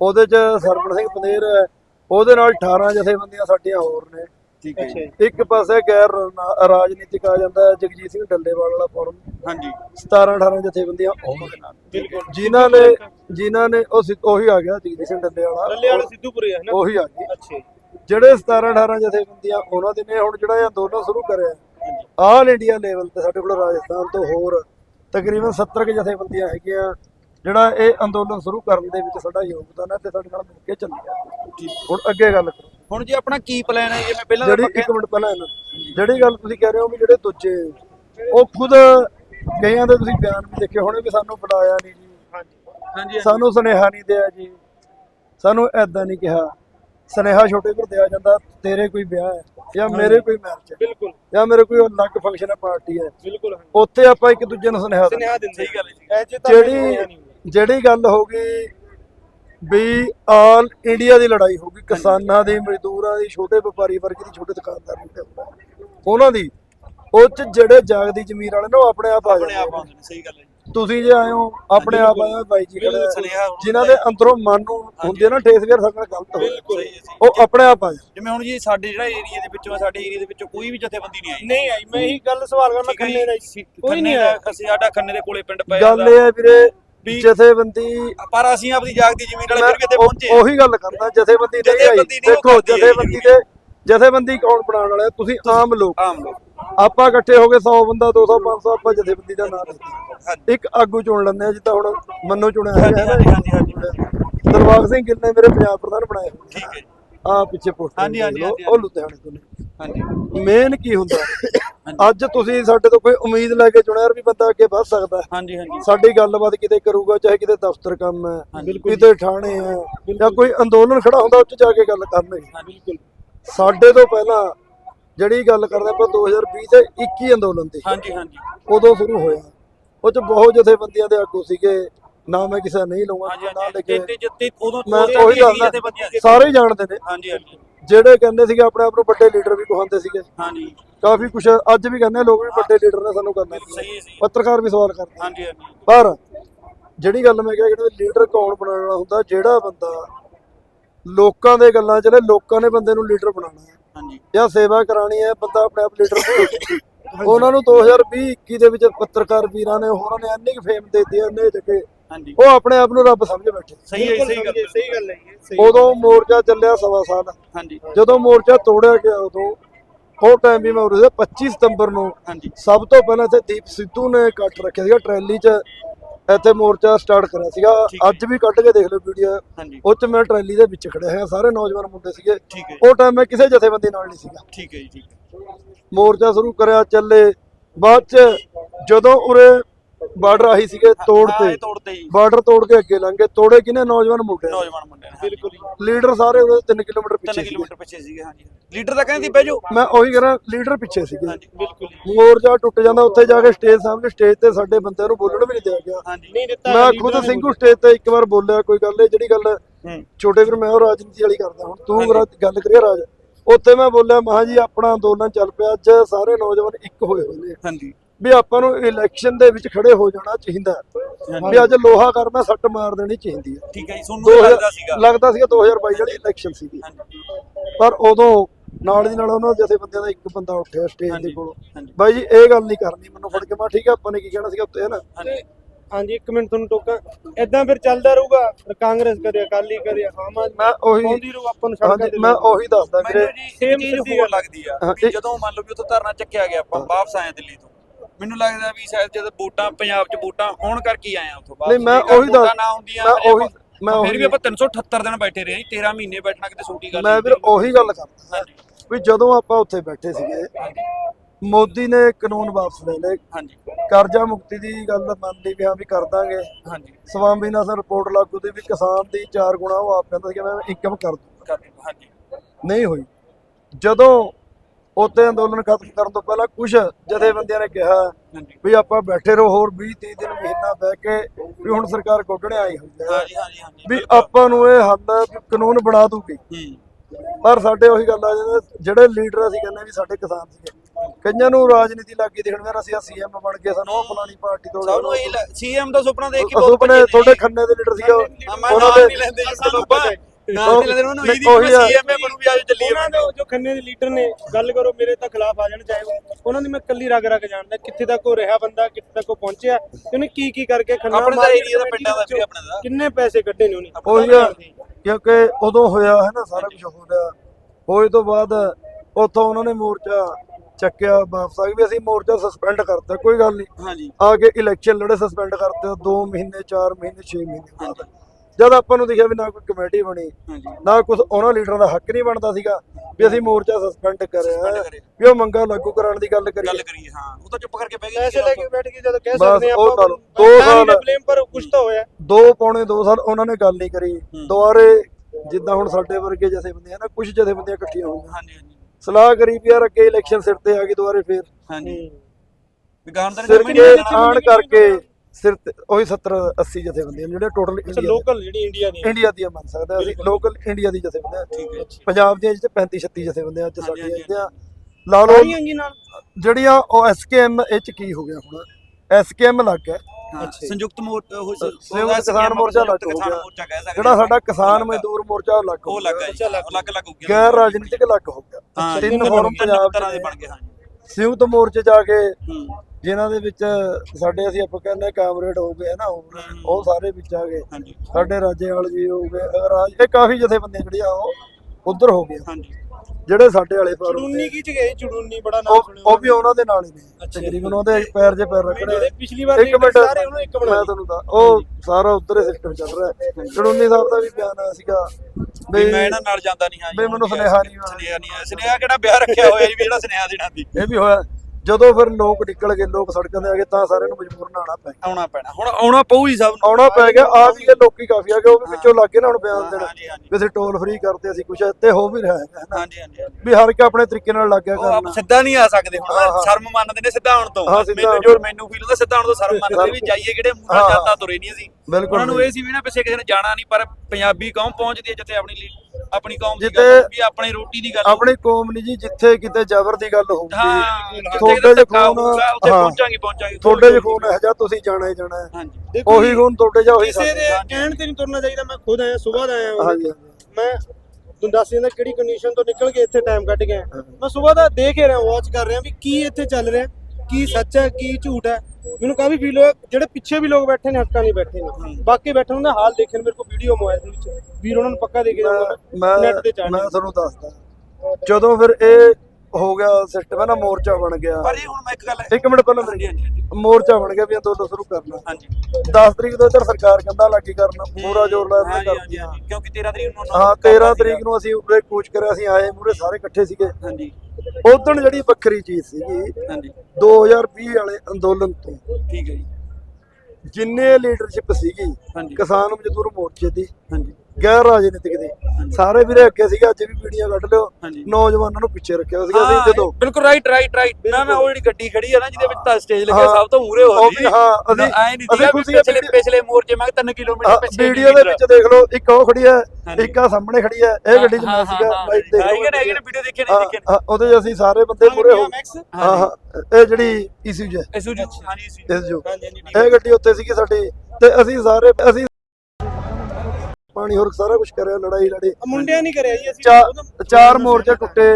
B: ਉਹਦੇ ਚ ਸਰਵਣ ਸਿੰਘ ਪੰਦੇਰ ਹੈ ਉਹਦੇ ਨਾਲ 18 ਜਥੇਬੰਦੀਆਂ ਸਾਡੀਆਂ ਹੋਰ ਨੇ।
A: ਠੀਕ ਹੈ ਜੀ।
B: ਇੱਕ ਪਾਸੇ ਗੈਰ ਰਾਜਨੀਤਿਕ ਆ ਜਾਂਦਾ ਹੈ ਜਗਜੀਤ ਸਿੰਘ ਡੱਲੇਵਾਲ ਵਾਲਾ ਫੋਰਮ
A: ਹਾਂਜੀ।
B: 17 18 ਜਥੇਬੰਦੀਆਂ ਉਹ ਨੇ।
C: ਬਿਲਕੁਲ।
B: ਜਿਨ੍ਹਾਂ ਨੇ ਜਿਨ੍ਹਾਂ ਨੇ ਉਹ ਸਿ- ਉਹੀ ਆ ਗਿਆ ਜਗਜੀਤ ਸਿੰਘ ਡੱਲੇ ਵਾਲਾ।
C: ਲੱਲੇ ਵਾਲਾ ਸਿੱਧੂਪੁਰੇ ਹੈ ਨਾ?
B: ਉਹੀ ਆ
C: ਅੱਛਾ ਜੀ।
B: ਜਿਹੜੇ 17 18 ਜਥੇਬੰਦੀਆਂ ਉਹਨਾਂ ਦੇ ਨੇ ਹੁਣ ਜਿਹੜਾ ਇਹ ਅੰਦੋਲਨ ਸ਼ੁਰੂ ਕਰਿਆ ਆਲ ਇੰਡੀਆ ਲੈਵਲ ਤੇ ਸਾਡੇ ਕੋਲ ਰਾਜਸਥਾਨ ਤੋਂ ਹੋਰ ਤਕਰੀਬਨ 70 ਕੁ ਜਥੇਬੰਦੀਆਂ ਹੈਗੀਆਂ। ਜਿਹੜਾ ਇਹ ਅੰਦੋਲਨ ਸ਼ੁਰੂ ਕਰਨ ਦੇ ਵਿੱਚ ਸਾਡਾ ਯੋਗਦਾਨ ਹੈ ਤੇ ਸਾਡੇ ਨਾਲ ਮਿਲ ਕੇ ਚੱਲੀ ਹੁਣ ਅੱਗੇ ਗੱਲ ਕਰੋ।
A: ਹੁਣ ਜੀ ਆਪਣਾ ਕੀ ਪਲਾਨ ਹੈ? ਜਿਵੇਂ ਪਹਿਲਾਂ
B: ਜਿਹੜੀ ਇੱਕ ਮਿੰਟ ਪਹਿਲਾਂ ਇਹਨਾਂ ਜਿਹੜੀ ਗੱਲ ਤੁਸੀਂ ਕਹਿ ਰਹੇ ਹੋ ਵੀ ਜਿਹੜੇ ਦੂਜੇ ਉਹ ਖੁਦ ਕਈਆਂ ਦੇ ਤੁਸੀਂ ਬਿਆਨ ਵੀ ਦੇਖੇ ਹੋਣੇ ਵੀ ਸਾਨੂੰ ਬੁਲਾਇਆ ਨਹੀਂ ਜੀ।
C: ਹਾਂਜੀ।
A: ਹਾਂਜੀ
B: ਸਾਨੂੰ ਸੁਨੇਹਾ ਨਹੀਂ ਦਿਆ ਜੀ। ਸਾਨੂੰ ਐਦਾਂ ਨਹੀਂ ਕਿਹਾ। ਸੁਨੇਹਾ ਛੋਟੇ ਘਰ ਦਿਆ ਜਾਂਦਾ ਤੇਰੇ ਕੋਈ ਵਿਆਹ ਹੈ ਜਾਂ ਮੇਰੇ ਕੋਈ ਮੈਰਿਜ ਹੈ
C: ਬਿਲਕੁਲ।
B: ਜਾਂ ਮੇਰੇ ਕੋਈ ਅਲੱਗ ਫੰਕਸ਼ਨ ਹੈ ਪਾਰਟੀ ਹੈ।
C: ਬਿਲਕੁਲ।
B: ਉੱਥੇ ਆਪਾਂ ਇੱਕ ਦੂਜੇ ਨੂੰ ਸੁਨੇਹਾ ਦਿੰਦੇ
C: ਸੁਨੇਹਾ ਦਿੰਦੇ
A: ਸਹੀ ਗੱਲ ਹੈ
B: ਜਿਹੜੀ ਜਿਹੜੀ ਗੱਲ ਹੋ ਗਈ ਵੀ ਆਲ ਇੰਡੀਆ ਦੀ ਲੜਾਈ ਹੋਗੀ ਕਿਸਾਨਾਂ ਦੀ ਮਜ਼ਦੂਰਾਂ ਦੀ ਛੋਟੇ ਵਪਾਰੀ ਵਰਗ ਦੀ ਛੋਟੇ ਦੁਕਾਨਦਾਰ ਦੀ ਉਹਨਾਂ ਦੀ ਉਹ ਚ ਜਿਹੜੇ ਜਾਗਦੀ ਜ਼ਮੀਰ ਵਾਲੇ ਨੇ ਉਹ ਆਪਣੇ ਆਪ ਆ
A: ਆਪਣੇ
B: ਜਾਂਦੇ
A: ਆਪ
B: ਨੇ।
A: ਆਉਂਦੇ ਨੇ ਸਹੀ ਗੱਲ ਹੈ ਜੀ।
B: ਤੁਸੀਂ ਜੇ ਆਏ ਹੋ ਆਪਣੇ ਆਪ ਹੋ ਬਾਈ ਜੀ ਜਿਨ੍ਹਾਂ ਦੇ ਅੰਦਰੋਂ ਮਨ ਨੂੰ ਹੁੰਦੀ ਨਾ ਠੇਸ ਸਾਡੇ ਨਾਲ ਗਲਤ ਹੋ ਉਹ ਆਪਣੇ ਆਪ ਆ ਜਾਂਦੇ।
A: ਜਿਵੇਂ ਹੁਣ ਜੀ ਸਾਡੇ ਜਿਹੜਾ ਏਰੀਆ ਦੇ ਵਿੱਚੋਂ ਸਾਡੇ ਏਰੀਆ ਦੇ ਵਿੱਚੋਂ ਕੋਈ ਵੀ ਜਥੇਬੰਦੀ ਨਹੀਂ ਆਈ।
C: ਨਹੀਂ ਆਈ। ਮੈਂ ਇਹੀ ਗੱਲ ਸਵਾਲ ਕਰਨਾ ਖੰਨੇ ਦਾ। ਕੋਈ ਨਹੀਂ
A: ਖੰਨੇ ਦਾ-
C: ਆਇਆ।
A: ਸਾਡਾ ਖੰਨੇ ਦੇ ਕੋਲੇ ਪਿੰਡ ਪੈ
B: ਗੱਲ ਇਹ ਹੈ ਵੀਰੇ
A: ਵੀ-
B: ਜਥੇਬੰਦੀ
A: ਪਰ ਅਸੀਂ ਆਪਣੀ ਜਾਗਦੀ ਜ਼ਮੀਨ ਵਾਲੇ ਫਿਰ
B: ਉਹ-
A: ਪਹੁੰਚੇ ਹਾਂ।
B: ਉਹੀ ਗੱਲ ਕਰਦਾ ਜਥੇਬੰਦੀ ਨਹੀਂ ਆਈ ਦੇਖੋ
A: ਹੈ
B: ਜਥੇਬੰਦੀ ਦੇ ਜਥੇਬੰਦੀ ਕੌਣ ਬਣਾਉਣ ਵਾਲੇ? ਤੁਸੀਂ ਆਮ ਲੋਕ
A: ਆਮ ਲੋਕ
B: ਆਪਾਂ ਇਕੱਠੇ ਹੋ ਕੇ 100 ਬੰਦਾ 200 500 ਆਪਾਂ ਜਥੇਬੰਦੀ ਦਾ ਨਾਮ
A: ਹਾਂਜੀ।
B: ਇੱਕ ਆਗੂ ਚੁਣ ਲੈਂਦੇ ਆ ਜਿੱਦਾਂ ਹੁਣ ਮੰਨੋ ਚੁਣਿਆ ਹੈਗਾ
A: ਹਾਂਜੀ, ਹਾਂਜੀ, ਹਾਂਜੀ।
B: ਦਰਬਾਰ ਸਿੰਘ ਗਿੱਲ ਨੇ ਮੇਰੇ ਪੰਜਾਬ ਪ੍ਰਧਾਨ ਬਣਾਏ
A: ਠੀਕ ਹੈ।
B: ਆ ਪਿੱਛੇ ਪੋਸਟ
A: ਹਾਂਜੀ, ਹਾਂਜੀ,
B: ਉਹ ਲੁਧਿਆਣੇ ਤੋਂ
A: ਹਾਂਜੀ
B: ਮੇਨ ਕੀ ਹੁੰਦਾ ਅੱਜ ਤੁਸੀਂ ਸਾਡੇ ਤੋਂ ਕੋਈ ਉਮੀਦ ਲੈ ਕੇ ਚੁਣਿਆ ਵੀ ਬੰਦਾ ਅੱਗੇ ਵੱਧ ਸਕਦਾ ਹੈ।
A: ਹਾਂਜੀ ਹਾਂਜੀ।
B: ਸਾਡੀ ਗੱਲਬਾਤ ਕਿਤੇ ਕਰੂਗਾ ਚਾਹੇ ਕਿਤੇ ਦਫ਼ਤਰ ਕੰਮ ਹੈ। ਕਿਤੇ ਥਾਣੇ ਹੈ ਜਾਂ ਕੋਈ ਅੰਦੋਲਨ ਖੜਾ ਹੁੰਦਾ ਉੱਚ ਜਾ ਕੇ ਗੱਲ ਕਰਨੀ।
A: ਬਿਲਕੁਲ।
B: ਸਾਡੇ ਤੋਂ ਪਹਿਲਾਂ ਜਿਹੜੀ ਗੱਲ ਕਰਦੇ ਆਪਾਂ 2020 ਤੇ 21 ਅੰਦੋਲਨ ਦੀ
A: ਹਾਂਜੀ ਹਾਂਜੀ।
B: ਉਦੋਂ ਸ਼ੁਰੂ ਹੋਇਆ। ਉਹ ਚ ਬਹੁਤ ਜਥੇਬੰਦੀਆਂ ਦੇ ਆਗੂ ਸੀਗੇ। ਨਾ ਮੈਂ ਕਿਸੇ ਨਹੀਂ ਲਵਾਂਗਾ
A: ਹਾਂਜੀ
B: ਨਾ
A: ਹਾਂਜੀ।
B: ਲਿਖੇ।
A: ਜਿੱਤੇ ਜਿੱਤੇ ਉਦੋਂ।
B: ਸਾਰੇ ਜਾਣਦੇ ਨੇ।
A: ਹਾਂਜੀ ਹਾਂਜੀ।
B: ਜਿਹੜੇ ਕਹਿੰਦੇ ਸੀਗੇ ਆਪਣੇ ਆਪ ਨੂੰ ਵੱਡੇ ਲੀਡਰ ਵੀ ਕਹਾਉਂਦੇ ਸੀਗੇ।
A: ਹਾਂਜੀ।
B: ਕਾਫੀ ਕੁਝ ਅੱਜ ਵੀ ਕਹਿੰਦੇ ਲੋਕ ਵੀ ਵੱਡੇ ਲੀਡਰ ਨੇ ਸਾਨੂੰ ਕਰਨਾ
A: ਸਹੀ ਸਹੀ
B: ਪੱਤਰਕਾਰ ਵੀ ਸਵਾਲ ਕਰਦੇ।
A: ਹਾਂਜੀ ਹਾਂਜੀ।
B: ਪਰ ਜਿਹੜੀ ਗੱਲ ਮੈਂ ਕਿਹਾ ਕਿ ਲੀਡਰ ਕੌਣ ਬਣਾਉਣ ਹੁੰਦਾ ਜਿਹੜਾ ਬੰਦਾ ਲੋਕਾਂ ਦੇ ਗੱਲਾਂ ਚ ਨੇ ਲੋਕਾਂ ਨੇ ਬੰਦੇ ਨੂੰ ਲੀਡਰ ਬਣਾਉਣਾ ਹੈ
A: ਹਾਂਜੀ।
B: ਜਾਂ ਸੇਵਾ ਕਰਾਣੀ ਹੈ ਬੰਦਾ ਆਪਣੇ ਆਪ ਲੀਡਰ ਉਹਨਾਂ ਨੂੰ 2020 21 ਦੇ ਵਿੱਚ ਪੱਤਰਕਾਰ ਵੀਰਾਂ ਨੇ ਹੋਰਾਂ ਨੇ ਇੰਨੀ ਫੇਮ ਦੇ ਦਿੱਤੀ ਇੰਨੇ ਜੱਗੇ
A: ਹਾਂਜੀ।
B: ਉਹ ਆਪਣੇ ਆਪ ਨੂੰ ਰੱਬ ਸਮਝ ਬੈਠੇ।
A: ਸਹੀ ਹੈ ਸਹੀ ਗੱਲ ਹੈ।
C: ਸਹੀ ਗੱਲ ਹੈ ਸਹੀ
B: ਉਦੋਂ ਮੋਰਚਾ ਚੱਲਿਆ ਸਵਾ ਸਾਲ।
A: ਹਾਂਜੀ।
B: ਜਦੋਂ ਮੋਰਚਾ ਤੋੜਿਆ ਗਿਆ ਉਦੋਂ ਉਹ ਟਾਈਮ ਵੀ ਮੈਂ ਉਰੇ ਸੀ 25 ਸਤੰਬਰ ਨੂੰ
A: ਹਾਂਜੀ।
B: ਸਭ ਤੋਂ ਪਹਿਲਾਂ ਇੱਥੇ ਦੀਪ ਸਿੱਧੂ ਨੇ ਇਕੱਠ ਰੱਖਿਆ ਸੀਗਾ ਟਰੈਲੀ 'ਚ ਇੱਥੇ ਮੋਰਚਾ ਸਟਾਰਟ ਕਰਿਆ ਸੀਗਾ। ਅੱਜ ਵੀ ਕੱਢ ਕੇ ਦੇਖ ਲਓ ਵੀਡੀਓ
A: ਹਾਂਜੀ।
B: ਉਹ 'ਚ ਮੈਂ ਟਰੈਲੀ ਦੇ ਵਿੱਚ ਖੜਿਆ ਹੈਗਾ ਸਾਰੇ ਨੌਜਵਾਨ ਮੁੰਡੇ ਸੀਗੇ। ਉਹ ਟਾਈਮ ਮੈਂ ਕਿਸੇ ਜਥੇਬੰਦੀ ਨਾਲ ਨਹੀਂ ਸੀਗਾ।
A: ਠੀਕ ਹੈ ਜੀ ਠੀਕ ਹੈ।
B: ਮੋਰਚਾ ਸ਼ੁਰੂ ਕਰਿਆ ਚੱਲੇ। ਬਾਅਦ 'ਚ ਜਦੋਂ ਉਰੇ ਬਾਰਡਰ ਆਹੀ ਸੀਗੇ ਤੋੜ
A: ਹਾਂ,
B: ਤੇ
A: ਇਹ ਤੋੜਤੇ ਜੀ।
B: ਬਾਰਡਰ ਤੋੜ ਕੇ ਅੱਗੇ ਲੰਘੇ ਤੋੜੇ ਕਿਨੇ ਨੌਜਵਾਨ ਮੁੰਡੇ।
A: ਨੌਜਵਾਨ ਮੁੰਡੇ ਨੇ ਬਿਲਕੁਲ
B: ਲੀਡਰ ਸਾਰੇ ਉਰੇ 3 ਕਿਲੋਮੀਟਰ
A: 3
B: ਪਿੱਛੇ ਸੀਗੇ
A: ਕਿਲੋਮੀਟਰ ਪਿੱਛੇ ਸੀਗੇ ਹਾਂਜੀ। ਲੀਡਰ ਤਾਂ ਕਹਿੰਦੀ ਬਹਿ ਜਾਓ।
B: ਮੈਂ ਉਹੀ ਕਰਾਂ ਲੀਡਰ ਪਿੱਛੇ ਸੀਗੇ।
A: ਹਾਂਜੀ ਬਿਲਕੁਲ
B: ਮੋਰਚਾ ਟੁੱਟ ਜਾਂਦਾ ਉੱਥੇ ਜਾ ਕੇ ਸਟੇਜ ਸਾਹਮਣੇ ਸਟੇਜ ਤੇ ਸਾਡੇ ਬੰਦਿਆਂ ਨੂੰ ਬੋਲਣ ਵੀ ਨਹੀਂ ਦਿਆ ਗਿਆ।
A: ਹਾਂਜੀ।
C: ਨਹੀਂ ਦਿੱਤਾ
B: ਮੈਂ ਖੁਦ
C: ਨੇ
B: ਸਿੰਘੂ ਸਟੇਜ ਤੇ ਇੱਕ ਵਾਰ ਬੋਲਿਆ ਕੋਈ ਗੱਲ ਇਹ ਜਿਹੜੀ ਗੱਲ
A: ਹੂੰ।
B: ਛੋਟੇ ਵੀਰ ਮੈਂ ਉਹ ਰਾਜਨੀਤੀ ਵਾਲੀ ਕਰਦਾ ਹੁਣ। ਤੂੰ। ਮੇਰਾ ਗੱਲ ਕਰੀਏ ਰਾਜ। ਉੱਥੇ ਮੈਂ ਬੋਲਿਆ ਮਹਾ ਜੀ ਆਪਣਾ ਅੰਦੋਲਨ ਚੱਲ ਪਿਆ ਅੱਜ ਸਾਰੇ ਨੌਜਵਾਨ ਇੱਕ ਹੋਏ ਹੋਏ ਨੇ।
A: ਹਾਂਜੀ।
B: ਵੀ ਆਪਾਂ ਨੂੰ ਇਲੈਕਸ਼ਨ ਦੇ ਵਿੱਚ ਖੜੇ ਹੋ ਜਾਣਾ ਚਾਹੀਦਾ। ਵੀ ਅੱਜ ਲੋਹਾ ਕਰ ਮੈਂ ਸੱਟ ਮਾਰ ਦੇਣੀ ਚਾਹੀਦੀ ਹੈ।
A: ਠੀਕ ਹੈ ਜੀ ਤੁਹਾਨੂੰ ਲੱਗਦਾ ਸੀਗਾ।
B: ਲੱਗਦਾ ਸੀਗਾ 2022 ਵਾਲੀ ਇਲੈਕਸ਼ਨ ਸੀਗੀ। ਪਰ ਉਦੋਂ ਨਾਲ ਦੀ ਨਾਲ ਉਹਨਾਂ ਜਥੇਬੰਦੀਆਂ ਦਾ ਇੱਕ ਬੰਦਾ ਉੱਠਿਆ ਸਟੇਜ ਦੇ ਕੋਲੋਂ। ਬਾਈ ਜੀ ਇਹ ਗੱਲ ਨਹੀਂ ਕਰਨੀ ਮੈਨੂੰ ਫੜ ਕੇ ਮੈਂ ਠੀਕ ਹੈ ਆਪਾਂ ਨੇ ਕੀ ਕਹਿਣਾ ਸੀਗਾ ਉੱਤੇ ਹੈ ਨਾ?
A: ਹਾਂਜੀ।
C: ਹਾਂਜੀ ਇੱਕ ਮਿੰਟ ਤੁਹਾਨੂੰ ਟੋਕਾਂ। ਇਦਾਂ ਫਿਰ ਚੱਲਦਾ ਰਹੂਗਾ ਫਿਰ ਕਾਂਗਰਸ ਕਰੇ ਅਕਾਲੀ ਕਰੇ ਆਮ ਆਦਮੀ
B: ਮੈਂ ਉਹੀ
C: ਪਾਉਂਦੀ ਰਹੂ ਆਪਾਂ ਨੂੰ ਸੜਕਾਂ ਤੇ
B: ਮੈਂ ਉਹੀ ਦੱਸਦਾ ਵੀਰੇ।
C: Same
A: ਚੀਜ਼ ਹੋਰ
C: ਗੱਲ।
A: ਲੱਗਦੀ ਆ ਜਦੋਂ ਮੰਨ ਲਓ ਵੀ ਉੱਥੋਂ ਧਰਨਾ ਚੱਕਿਆ ਗਿਆ ਆਪਾਂ ਵਾਪਸ ਆਏ ਦਿੱਲੀ ਤੋਂ ਮੈਨੂੰ ਲੱਗਦਾ ਵੀ ਸ਼ਾਇਦ ਜਦ ਵੋਟਾਂ ਪੰਜਾਬ 'ਚ ਵੋਟਾਂ ਆਉਣ ਕਰਕੇ ਹੀ ਆਏ ਆ ਉੱਥੋਂ ਬਾਅਦ
B: ਨਹੀਂ, ਮੈਂ
A: ਜੇਕਰ
B: ਉਹੀ
A: ਵੋਟਾਂ
B: ਦੱਸ-
A: ਨਾ ਹੁੰਦੀਆਂ
B: ਮੈਂ ਉਹੀ-
A: ਆਪਾਂ-
B: ਮੈਂ
A: ਫਿਰ
B: ਉਹੀ-
A: ਵੀ ਆਪਾਂ 378 ਦਿਨ ਬੈਠੇ ਰਹੇ 13 ਮਹੀਨੇ ਬੈਠਣਾ ਕਿਤੇ ਛੋਟੀ ਗੱਲ
B: ਮੈਂ
A: ਨਹੀਂ
B: ਵੀਰ ਉਹੀ ਗੱਲ ਕਰਦਾ
A: ਹਾਂਜੀ।
B: ਵੀ ਜਦੋਂ ਆਪਾਂ ਉੱਥੇ ਬੈਠੇ ਸੀਗੇ ਮੋਦੀ ਨੇ ਕਾਨੂੰਨ ਵਾਪਸ ਲੈ ਲਏ।
A: ਹਾਂਜੀ।
B: ਕਰਜ਼ਾ ਮੁਕਤੀ ਦੀ ਗੱਲ ਮੰਨ ਲਈ ਵੀ ਹਾਂ ਵੀ ਕਰ ਦਾਂਗੇ।
A: ਹਾਂਜੀ।
B: ਸਵਾਮੀਨਾਥਨ ਰਿਪੋਰਟ ਲਾਗੂ ਦੀ ਵੀ ਕਿਸਾਨ ਦੀ ਚਾਰ ਗੁਣਾ ਉਹ ਆਪ ਕਹਿੰਦਾ ਸੀ ਕਿ ਮੈਂ ਇਨਕਮ ਕਰ ਦੂੰਗਾ।
A: ਕਰ ਦਿਓ, ਹਾਂਜੀ।
B: ਨਹੀਂ ਹੋਈ। ਜਦੋਂ ਉੱਥੇ ਅੰਦੋਲਨ ਖਤਮ ਕਰਨ ਤੋਂ ਪਹਿਲਾਂ ਕੁਝ ਜਥੇਬੰਦੀਆਂ ਨੇ ਕਿਹਾ ਵੀ ਆਪਾਂ ਬੈਠੇ ਰਹੋ ਹੋਰ 20 30 ਦਿਨ ਮਹੀਨਾ ਬਹਿ ਕੇ ਵੀ ਹੁਣ ਸਰਕਾਰ ਕੋਟਣੇ ਆਈ ਹੋਈ ਹੈ।
A: ਹਾਂਜੀ ਹਾਂਜੀ ਹਾਂਜੀ
B: ਵੀ। ਆਪਾਂ ਨੂੰ ਇਹ ਹੱਲ ਹੈ ਵੀ ਕਾਨੂੰਨ ਬਣਾ ਦੂਗੀ। ਪਰ ਸਾਡੇ ਉਹੀ ਗੱਲ ਆ ਜਿਹੜੇ ਜਿਹੜੇ ਲੀਡਰ ਅਸੀਂ ਕਹਿੰਦੇ ਵੀ ਸਾਡੇ ਕਿਸਾਨ ਸੀਗੇ ਕਈਆਂ ਨੂੰ ਰਾਜਨੀਤੀ ਲੱਗੀ ਦੇਖਣ ਮੇਰਾ ਅਸੀਂ ਸੀਐਮ ਬਣ ਕੇ ਸਾਨੂੰ ਉਹ ਫਲਾਣੀ ਪਾਰਟੀ ਤੋਂ
A: ਸਭ ਨੂੰ ਇਹ ਸੀਐਮ ਦਾ ਸੁਪਨਾ ਦੇਖ ਕੇ ਬਹੁਤ
B: ਸੁਪਨੇ ਤੁਹਾਡੇ। ਖੰਨੇ ਦੇ ਲੀਡਰ ਸੀਗੇ ਉਹਨਾਂ ਦੇ
A: ਨਾਮ ਨਹੀਂ ਲੈਂਦੇ ਉਹਨਾਂ ਨੂੰ
B: ਨਹੀਂ,
A: ਇਹਦੀ
B: ਉਹੀ ਆ।
A: ਸੀਐਮ ਬਣੂ ਵੀ ਆਜੋ ਚੱਲੀਏ
C: ਉਹਨਾਂ ਦੇ ਜੋ ਖੰਨੇ ਦੇ ਲੀਡਰ ਨੇ ਗੱਲ ਕਰੋ ਮੇਰੇ ਤਾਂ ਖਿਲਾਫ ਆ ਜਾਣ ਚਾਹੇ ਉਹ- ਉਹਨਾਂ ਦੀ ਮੈਂ ਕੱਲੀ ਰਗ ਰਗ ਜਾਣਦਾ ਕਿੱਥੇ ਤੱਕ ਉਹ ਰਿਹਾ ਬੰਦਾ ਕਿੱਥੇ ਤੱਕ ਉਹ ਪਹੁੰਚਿਆ ਤੇ ਉਹਨੇ ਕੀ ਕੀ ਕਰਕੇ ਖੰਨਾ
A: ਆਪਣੇ ਦਾ
C: market
A: ਏਰੀਆ ਦਾ
C: ਕਮੇਟੀ
A: ਪਿੰਡਾਂ ਦਾ ਵੀ
C: ਵਿੱਚੋਂ
A: ਆਪਣੇ ਦਾ।
C: ਕਿੰਨੇ ਪੈਸੇ ਕੱਢੇ ਨੇ ਉਹਨੇ?
B: ਉਹੀ ਆ ਕਿਉਂਕਿ ਉਦੋਂ ਹੋਇਆ ਹੈ ਨਾ ਸਾਰਾ ਕੁਝ ਹੋ ਰਿਹਾ। ਹੋਏ ਤੋਂ ਬਾਅਦ ਉੱਥੋਂ ਉਹਨਾਂ ਨੇ ਮੋਰਚਾ ਚੱਕਿਆ ਵਾਪਸ ਆ ਗਏ ਵੀ ਅਸੀਂ ਮੋਰਚਾ ਸਸਪੈਂਡ ਕਰਤਾ ਕੋਈ ਗੱਲ ਨਹੀਂ।
A: ਹਾਂਜੀ।
B: ਆ ਕੇ ਇਲੈਕਸ਼ਨ ਲੜੇ ਸਸਪੈਂਡ ਕਰਤੇ 2 ਮਹੀਨੇ 4 ਮਹੀਨੇ 6 ਮਹੀਨੇ ਬਾਅਦ। ਜਦ ਆਪਾਂ ਨੂੰ ਦਿਖਿਆ ਵੀ ਨਾ ਕੋਈ ਕਮੇਟੀ ਬਣੀ ਨਾ ਕੁਝ ਉਹਨਾਂ ਲੀਡਰਾਂ ਦਾ ਹੱਕ ਨਹੀਂ ਬਣਦਾ ਸੀਗਾ ਵੀ ਅਸੀਂ ਮੋਰਚਾ ਸਸਪੈਂਡ ਕਰਿਆ। ਵੀ ਉਹ ਮੰਗਾਂ ਲਾਗੂ ਕਰਾਉਣ ਦੀ ਗੱਲ
A: ਗੱਲ
B: ਕਰੀਏ
A: ਕਰੀਏ ਹਾਂ। ਉਹ ਤਾਂ ਚੁੱਪ ਕਰਕੇ ਬਹਿ ਗਏ
C: ਪੈਸੇ ਲੈ ਕੇ ਬੈਠ ਕੇ ਜਦੋਂ ਕਹਿ ਸਕਦੇ
B: ਉਹ
C: ਆਪਾਂ
B: ਗੱਲ, ਦੋ ਸਾਲ-
C: ਬਲੇਮ ਪਰ ਕੁਝ ਤਾਂ ਹੋਇਆ।
B: ਦੋ ਪੌਣੇ 2 ਸਾਲ ਉਹਨਾਂ ਨੇ ਗੱਲ ਨਹੀਂ ਕਰੀ। ਦੁਆਰੇ ਜਿੱਦਾਂ ਹੁਣ ਸਾਡੇ ਵਰਗੇ ਜਥੇਬੰਦੀਆਂ ਨਾ ਕੁਝ ਜਥੇਬੰਦੀਆਂ ਇਕੱਠੀਆਂ ਹੋਈਆਂ।
A: ਹਾਂਜੀ ਹਾਂਜੀ।
B: ਸਲਾਹ ਕਰੀ ਵੀ ਯਾਰ ਅੱਗੇ ਇਲੈਕਸ਼ਨ ਸਿਰ ਤੇ ਆ ਗਈ ਦੁਆਰੇ ਫੇਰ।
A: ਹਾਂਜੀ।
B: ਆਣ ਕਰਕੇ ਸਿਰ ਤੇ ਉਹੀ 70 80 ਜਥੇਬੰਦੀਆਂ ਜਿਹੜੇ ਟੋਟਲ
C: ਅੱਛਾ ਲੋਕਲ ਜਿਹੜੀ ਇੰਡੀਆ ਦੀ
B: ਇੰਡੀਆ ਦੀਆਂ ਮੰਨ ਸਕਦੇ ਅਸੀਂ ਲੋਕਲ ਇੰਡੀਆ ਦੀ ਜਥੇਬੰਦੀਆਂ
A: ਠੀਕ ਹੈ
B: ਪੰਜਾਬ ਦੀਆਂ ਜਿੱਥੇ 35 36 ਜਥੇਬੰਦੀਆਂ ਅੱਜ ਸਾਡੀਆਂ ਜਿਹੜੀਆਂ ਲਾ ਲਓ ਜਿਹੜੀਆਂ ਉਹ ਐਸਕੇਐਮ ਇਹ ਚ ਕੀ ਹੋ ਗਿਆ ਹੁਣ? ਐਸਕੇਐਮ ਲੱਗ ਗਿਆ।
A: ਹਾਂ ਸੰਯੁਕਤ ਮੋਰਚਾ
B: ਕਿਸਾਨ ਮੋਰਚਾ ਲੱਗ ਗਿਆ। ਜਿਹੜਾ ਸਾਡਾ ਕਿਸਾਨ। ਮਜ਼ਦੂਰ ਮੋਰਚਾ ਲੱਗ ਹੋ
A: ਉਹ
B: ਗਿਆ।
A: ਅਲੱਗ ਅਲੱਗ ਹੋ ਗਿਆ।
B: ਗੈਰ ਰਾਜਨੀਤਿਕ ਲੱਗ ਹੋ ਗਿਆ। ਤਿੰਨ ਫੋਰਮ ਪੰਜਾਬ
A: ਤਰ੍ਹਾਂ ਦੇ ਬਣ ਗਏ ਹਾਂ
B: ਸੰਯੁਕਤ ਮੋਰਚੇ ਜਾ ਕੇ
A: ਹੂੰ।
B: ਜਿਨ੍ਹਾਂ ਦੇ ਵਿੱਚ ਸਾਡੇ ਅਸੀਂ ਆਪਾਂ ਕਹਿੰਦੇ ਕਾਮਰੇਡ ਹੋ ਗਏ ਨਾ ਉਹ ਉਹ ਸਾਰੇ ਵਿੱਚ ਆ ਗਏ।
A: ਹਾਂਜੀ।
B: ਸਾਡੇ ਰਾਜੇਵਾਲ ਜੀ ਹੋ ਗਏ ਰਾਜ ਇਹ ਕਾਫੀ ਜਥੇਬੰਦੀਆਂ ਜਿਹੜੀਆਂ ਉਹ ਉਧਰ ਹੋ ਗਏ
A: ਹਾਂਜੀ।
B: ਜਿਹੜੇ ਸਾਡੇ ਵਾਲੇ ਫਾਰਮ
C: ਚੜੂਨੀ ਕੀ ਚ ਗਏ? ਚੜੂਨੀ ਬੜਾ ਨਾਮ
B: ਉਹ
C: ਸੁਣਿਆ
B: ਉਹ ਵੀ ਉਹਨਾਂ ਦੇ ਨਾਲ ਹੀ ਨੇ
C: ਅੱਛਾ।
B: ਤਕਰੀਬਨ ਉਹਦੇ ਪੈਰ 'ਚ ਪੈਰ ਰੱਖਣੇ
C: ਜਿਹੜੇ ਪਿਛਲੀ ਵਾਰ
B: ਇੱਕ ਮਿੰਟ
C: ਸਾਰੇ ਉਹਨੂੰ ਇੱਕ ਬਣਾ
B: ਮੈਂ ਤੁਹਾਨੂੰ ਦੱਸ ਉਹ ਸਾਰਾ ਉਧਰ ਸਿਸਟਮ ਚੱਲ ਰਿਹਾ ਹੈ। ਚੜੂਨੀ ਸਾਹਿਬ ਦਾ ਵੀ ਬਿਆਨ ਆਇਆ ਸੀਗਾ।
A: ਵੀ
B: ਵੀ
A: ਮੈਂ ਇਹਨਾਂ ਨਾਲ ਜਾਂਦਾ ਨਹੀਂ ਹਾਂ ਜੀ।
B: ਵੀ ਮੈਨੂੰ ਸੁਨੇਹਾ ਨਹੀਂ ਆਇਆ।
A: ਸੁਨੇਹਾ ਨਹੀਂ ਆਇਆ। ਸੁਨੇਹਾ ਕਿਹੜਾ ਵਿਆਹ ਰੱਖਿਆ ਹੋਇਆ ਜੀ ਵੀ ਜਿਹੜਾ ਸੁਨੇਹਾ ਦੇਣਾ ਸੀ।
B: ਇਹ ਵੀ ਹੋਇਆ। ਜਦੋਂ ਫਿਰ ਲੋਕ ਨਿਕਲ ਗਏ ਲੋਕ ਸੜਕਾਂ ਤੇ ਆ ਗਏ ਤਾਂ ਸਾਰਿਆਂ ਨੂੰ ਮਜਬੂਰ ਆਉਣਾ ਪੈ ਗਿਆ।
A: ਆਉਣਾ ਪੈਣਾ। ਹੁਣ ਆਉਣਾ ਪਊ ਹੀ ਸਭ ਨੂੰ।
B: ਆਉਣਾ ਪੈ ਗਿਆ ਆ ਵੀ ਇਹ ਲੋਕੀ ਕਾਫੀ ਆ ਗਏ ਉਹ ਵੀ ਵਿੱਚੋਂ ਲੱਗੇ ਨਾ ਹੁਣ ਬਿਆਨ ਦੇਣ।
A: ਹਾਂਜੀ ਹਾਂਜੀ।
B: ਵੀ ਅਸੀਂ ਟੋਲ ਫ੍ਰੀ ਕਰਦੇ ਅਸੀਂ ਕੁਛ ਤੇ ਹੋ ਵੀ ਰਿਹਾ ਹੈ। ਨਾ
A: ਹਾਂਜੀ ਹਾਂਜੀ।
B: ਵੀ ਹਰ ਇੱਕ ਆਪਣੇ ਤਰੀਕੇ ਨਾਲ ਲੱਗ ਗਿਆ
A: ਉਹ ਆਪ
B: ਕਰਨਾ।
A: ਸਿੱਧਾ ਨਹੀਂ ਆ ਸਕਦੇ ਹੁਣ।
B: ਹਾਂ, ਹਾਂ।
A: ਸ਼ਰਮ ਮੰਨਦੇ ਨੇ ਸਿੱਧਾ ਆਉਣ ਤੋਂ।
B: ਹਾਂ, ਸਿੱਧਾ
A: ਮੈਨੂੰ ਜੋ। ਮੈਨੂੰ ਫੀਲ ਹੁੰਦਾ ਸਿੱਧਾ ਆਉਣ ਤੋਂ ਸ਼ਰਮ ਮੰਨਦੇ ਵੀ ਜਾਈਏ ਕਿਹੜੇ ਮੂੰਹ ਨਾਲ
B: ਹਾਂ,
A: ਜਾਂਦਾ ਤੁਰੇ ਨਹੀਂ ਅਸੀਂ।
B: ਬਿਲਕੁਲ
A: ਉਹਨਾਂ ਨੂੰ ਇਹ ਸੀ ਵੀ ਨਾ ਪਿੱਛੇ ਕਿਸੇ ਨੇ ਜਾਣਾ ਨਹੀਂ ਪਰ ਪੰਜਾਬੀ ਕੌਮ ਪਹੁੰਚਦੀ ਹੈ ਜਿੱਥੇ ਆਪਣੀ ਲਈ ਆਪਣੀ ਕੌਮ ਦੀ ਗੱਲ ਹੋਊਗੀ ਆਪਣੀ ਰੋਟੀ ਦੀ ਗੱਲ
B: ਆਪਣੀ ਕੌਮ ਨਹੀਂ ਜੀ ਜਿੱਥੇ ਕਿਤੇ ਜ਼ਬਰ ਦੀ ਗੱਲ ਹੋਊਗੀ। ਤੁਹਾਡੇ
A: ਧੱਕਾ
B: ਖੂਨ
A: ਉੱਥੇ। ਪਹੁੰਚਾਂਗੇ ਪਹੁੰਚਾਂਗੇ।
B: ਤੁਹਾਡੇ ਚ ਖੂਨ ਹੈ ਜਾਂ ਤੁਸੀਂ ਜਾਣਾ ਹੀ ਜਾਣਾ ਹੈ। ਉਹੀ
C: ਜੀ,
B: ਖੂਨ ਤੁਹਾਡੇ ਜਾਂ ਉਹੀ
C: ਕਿਸੇ ਦੇ ਕਹਿਣ ਤੇ ਨਹੀਂ ਤੁਰਨਾ ਚਾਹੀਦਾ ਮੈਂ ਖੁਦ ਆਇਆ ਸਵੇਰ ਆਇਆ ਹਾਂ
B: ਹਾਂਜੀ
C: ਮੈਂ ਤੁਹਾਨੂੰ ਦੱਸ ਦਿੰਦਾ ਕਿਹੜੀ ਕੰਡੀਸ਼ਨ ਤੋਂ ਨਿਕਲ ਕੇ ਇੱਥੇ ਟਾਈਮ ਕੱਢ ਗਿਆ ਮੈਂ ਸਵੇਰ ਦਾ ਦੇਖ ਹੀ ਰਿਹਾ ਵਾਚ ਕਰ ਰਿਹਾ ਵੀ ਕੀ ਇੱਥੇ ਚੱਲ ਰਿਹਾ। ਕੀ ਸੱਚ ਹੈ ਕੀ ਝੂਠ ਹੈ? ਮੈਨੂੰ ਕਾਫੀ ਫੀਲ ਹੋਇਆ ਜਿਹੜੇ ਪਿੱਛੇ ਵੀ ਲੋਕ ਬੈਠੇ ਨੇ ਹੱਕਾਂ ਨਹੀਂ ਬੈਠੇ ਨੇ। ਬਾਕੀ ਬੈਠੇ ਉਹਨਾਂ ਦਾ ਹਾਲ ਦੇਖਣ ਮੇਰੇ ਕੋਲ ਵੀਡੀਓ ਮੋਬਾਈਲ ਦੇ ਵਿੱਚ। ਵੀਰ ਉਹਨਾਂ ਨੂੰ ਪੱਕਾ ਦੇ ਕੇ ਜਾਊਗਾ
B: ਮੈਂ
C: ਨੈਟ ਤੇ ਚੜ੍ਹ
B: ਮੈਂ ਤੁਹਾਨੂੰ ਦੱਸਦਾ। ਜਦੋਂ ਫਿਰ ਇਹ ਹੋ ਗਿਆ ਸਿਸਟਮ ਹੈ ਨਾ ਮੋਰਚਾ ਬਣ ਗਿਆ।
A: ਪਰ ਇਹ ਹੁਣ ਮੈਂ ਇੱਕ ਗੱਲ
B: ਇੱਕ ਮਿੰਟ ਪਹਿਲਾਂ
A: ਹਾਂਜੀ ਹਾਂਜੀ
B: ਮੋਰਚਾ ਬਣ ਗਿਆ ਵੀ ਅੰਦੋਲਨ ਸ਼ੁਰੂ ਕਰਨਾ।
A: ਹਾਂਜੀ।
B: 10 ਤਰੀਕ ਤੋਂ ਇੱਧਰ ਸਰਕਾਰ ਕਹਿੰਦਾ ਲੱਗੀ ਕਰਨਾ ਪੂਰਾ ਜ਼ੋਰ ਲਾ ਕੇ
A: ਹਾਂਜੀ,
B: ਕਰਦੀ
A: ਹਾਂਜੀ,
B: ਆ।
A: ਹਾਂਜੀ, ਕਿਉਂਕਿ 13 ਤਰੀਕ ਨੂੰ
B: ਹਾਂ 13 ਤਰੀਕ ਨੂੰ ਅਸੀਂ ਉਰੇ ਕੂਚ ਕਰਿਆ ਅਸੀਂ ਆਏ ਮੂਰੇ ਸਾਰੇ ਇਕੱਠੇ ਸੀਗੇ।
A: ਹਾਂਜੀ।
B: ਉਦੋਂ ਜਿਹੜੀ ਵੱਖਰੀ ਚੀਜ਼ ਸੀਗੀ
A: ਹਾਂਜੀ।
B: 2020 ਵਾਲੇ ਅੰਦੋਲਨ ਤੋਂ।
A: ਠੀਕ ਹੈ ਜੀ।
B: ਜਿੰਨੇ ਲੀਡਰਸ਼ਿਪ ਸੀਗੀ
A: ਹਾਂਜੀ।
B: ਕਿਸਾਨ ਮਜ਼ਦੂਰ ਮੋਰਚੇ ਦੀ
A: ਹਾਂਜੀ।
B: ਗੈਰ ਰਾਜਨੀਤਿਕ ਦੀ ਸਾਰੇ ਵੀਰੇ ਅੱਗੇ ਸੀਗਾ ਅੱਜ ਵੀ ਵੀਡੀਓ ਕੱਢ ਲਿਓ। ਨੌਜਵਾਨਾਂ ਨੂੰ ਪਿੱਛੇ ਰੱਖਿਆ ਸੀਗਾ ਅਸੀਂ ਜਦੋਂ
A: ਬਿਲਕੁਲ ਰਾਈਟ ਰਾਈਟ ਰਾਈਟ ਨਾ ਮੈਂ ਉਹ ਜਿਹੜੀ ਗੱਡੀ ਖੜੀ ਆ ਨਾ ਜਿਹਦੇ ਵਿੱਚ ਤਾਂ ਸਟੇਜ ਲੱਗਿਆ। ਸਭ ਤੋਂ ਮੂਰੇ ਹੋ
B: ਵੀ ਹਾਂ ਅਸੀਂ
A: ਐ ਨਹੀਂ
B: ਅਸੀਂ
A: ਸੀਗਾ ਪਿਛਲੇ ਪਿਛਲੇ ਮੋਰਚੇ ਮੈਂ 3 ਕਿਲੋਮੀਟਰ ਪਿੱਛੇ
B: ਵੀਡੀਓ ਦੇ ਵਿੱਚ ਦੇਖ ਲਓ ਇੱਕ ਉਹ ਖੜੀ ਹੈ। ਇੱਕ ਆ ਸਾਹਮਣੇ ਖੜੀ ਹੈ ਇਹ ਗੱਡੀ 'ਚ ਮੈਂ ਸੀਗਾ ਲਾਈਟ ਦੇਖ
A: ਨੇ ਹੈਗੇ ਨੇ
B: ਲਓ
A: ਵੀਡੀਓ ਦੇਖੇ
B: ਹਾਂ,
A: ਨੇ ਦੇਖੇ ਨੇ।
B: ਉਹਦੇ 'ਚ ਅਸੀਂ ਸਾਰੇ ਬੰਦੇ ਪੂਰੇ ਹੋ ਹਾਂ ਹਾਂ ਇਹ ਜਿਹੜੀ ਈਸੂ ਹੈ।
A: ਹਾਂਜੀ
B: ਇਸ
C: ਹਾਂਜੀ ਹਾਂਜੀ
B: ਇਹ ਗੱਡੀ ਉੱਥੇ ਸੀਗੀ ਸਾਡੀ ਤੇ ਅਸੀਂ ਸਾਰੇ ਅਸੀਂ ਪਾਣੀ ਹੋਰ ਸਾਰਾ ਕੁਝ ਕਰਿਆ ਲੜਾਈ ਲੜੀ।
C: ਮੁੰਡਿਆਂ ਨਹੀਂ ਕਰਿਆ ਜੀ ਅਸੀਂ
B: ਚਾਰ ਮੋਰਚੇ ਟੁੱਟੇ।